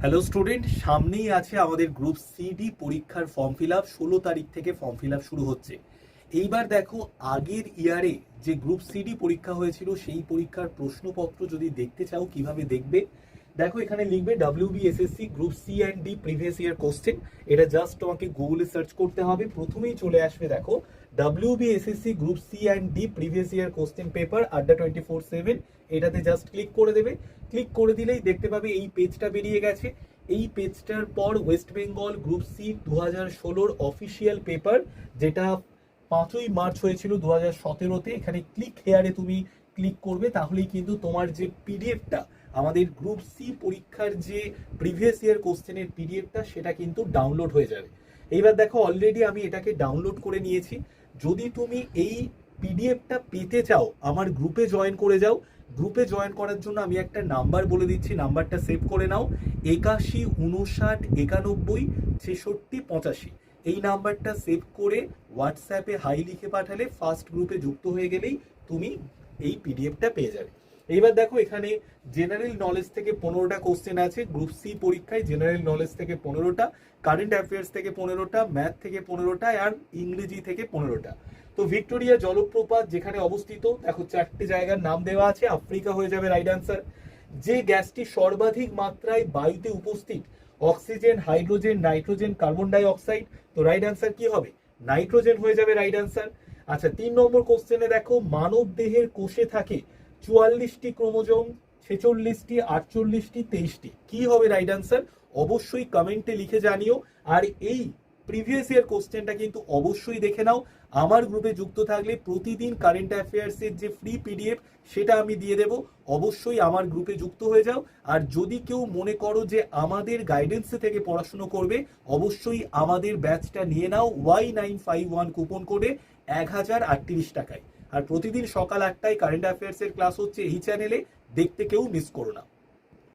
Hello student সামনেই আছে আমাদের গ্রুপ সিডি পরীক্ষার ফর্ম ফিল আপ ষোলো তারিখ থেকে ফর্ম ফিল আপ শুরু হচ্ছে। এইবার দেখো, আগের ইয়ারে যে গ্রুপ সিডি পরীক্ষা হয়েছিল, সেই পরীক্ষার প্রশ্নপত্র যদি দেখতে চাও, কীভাবে দেখবে? দেখো, এখানে লিখবে W BSSC group C and D previous year question এটা জাস্ট তোমাকে গুগলে সার্চ করতে হবে। প্রথমেই চলে আসবে, দেখো W BSSC group C and D previous year question paper Adda twenty four seven এটাতে জাস্ট ক্লিক করে দেবে। ক্লিক করে দিলেই দেখতে পাবে এই পেজটা বেরিয়ে গেছে। এই পেজটার পর ওয়েস্ট বেঙ্গল গ্রুপ সি দু হাজার ষোলোর অফিসিয়াল পেপার যেটা পাঁচই মার্চ হয়েছিল দু হাজার সতেরোতে, এখানে ক্লিক হেয়ারে তুমি ক্লিক করবে, তাহলেই কিন্তু তোমার যে পিডিএফটা আমাদের গ্রুপ সি পরীক্ষার যে প্রিভিয়াস ইয়ার কোশ্চেনের পিডিএফটা সেটা কিন্তু ডাউনলোড হয়ে যাবে। এইবার দেখো অলরেডি আমি এটাকে ডাউনলোড করে নিয়েছি। যদি তুমি এই পিডিএফটা পেতে চাও, আমার গ্রুপে জয়েন করে যাও। গ্রুপে জয়েন করার জন্য আমি একটা নাম্বার বলে দিচ্ছি নাম্বারটা সেভ করে নাও। একাশি, উনষাট, একানব্বই, ছেষট্টি, পঁচাশি। এই নাম্বারটা সেভ করে হোয়াটসঅ্যাপে হাই লিখে পাঠালে ফার্স্ট গ্রুপে যুক্ত হয়ে গেলেই তুমি এই পিডিএফটা পেয়ে যাবে। এইবার দেখো এখানে জেনারেল নলেজ থেকে পনেরোটা কোশ্চেন আছে গ্রুপ সি পরীক্ষায় জেনারেল নলেজ থেকে পনেরোটা কারেন্ট অ্যাফেয়ার্স থেকে পনেরোটা ম্যাথ থেকে পনেরোটা আর ইংরেজি থেকে পনেরোটা। তো ভিক্টোরিয়া জলপ্রপাত যেখানে অবস্থিত, দেখো চারটে জায়গার নাম দেওয়া আছে, আফ্রিকা হয়ে যাবে রাইট আনসার যে গ্যাসটি সর্বাধিক মাত্রায় বায়ুতে উপস্থিত oxygen hydrogen nitrogen carbon dioxide তো রাইট আনসার কি হবে? নাইট্রোজেন হয়ে যাবে রাইট আনসার আচ্ছা তিন নম্বর কোশ্চেনে দেখো, মানব দেহের কোষে থাকে চুয়াল্লিশটি ক্রোমোজোম, ছেচল্লিশটি, আটচল্লিশটি, তেইশটি। কি হবে রাইট আনসার অবশ্যই কমেন্টে লিখে জানিও। আর এই প্রিভিয়াস ইয়ার কোশ্চেনটা কিন্তু অবশ্যই দেখে নাও। আমার গ্রুপে যুক্ত থাকলে প্রতিদিন কারেন্ট অ্যাফেয়ার্সের যে ফ্রি পিডিএফ সেটা আমি দিয়ে দেব। অবশ্যই আমার গ্রুপে যুক্ত হয়ে যাও। আর যদি কেউ মনে করো যে আমাদের গাইডেন্স থেকে পড়াশুনো করবে, অবশ্যই আমাদের ব্যাচটা নিয়ে নাও। Y nine five one coupon কোডে এক হাজার আটত্রিশ টাকায়। আর প্রতিদিন সকাল আটটায় কারেন্ট অ্যাফেয়ার্সের ক্লাস হচ্ছে এই চ্যানেলে দেখতে কেউ মিস করো না।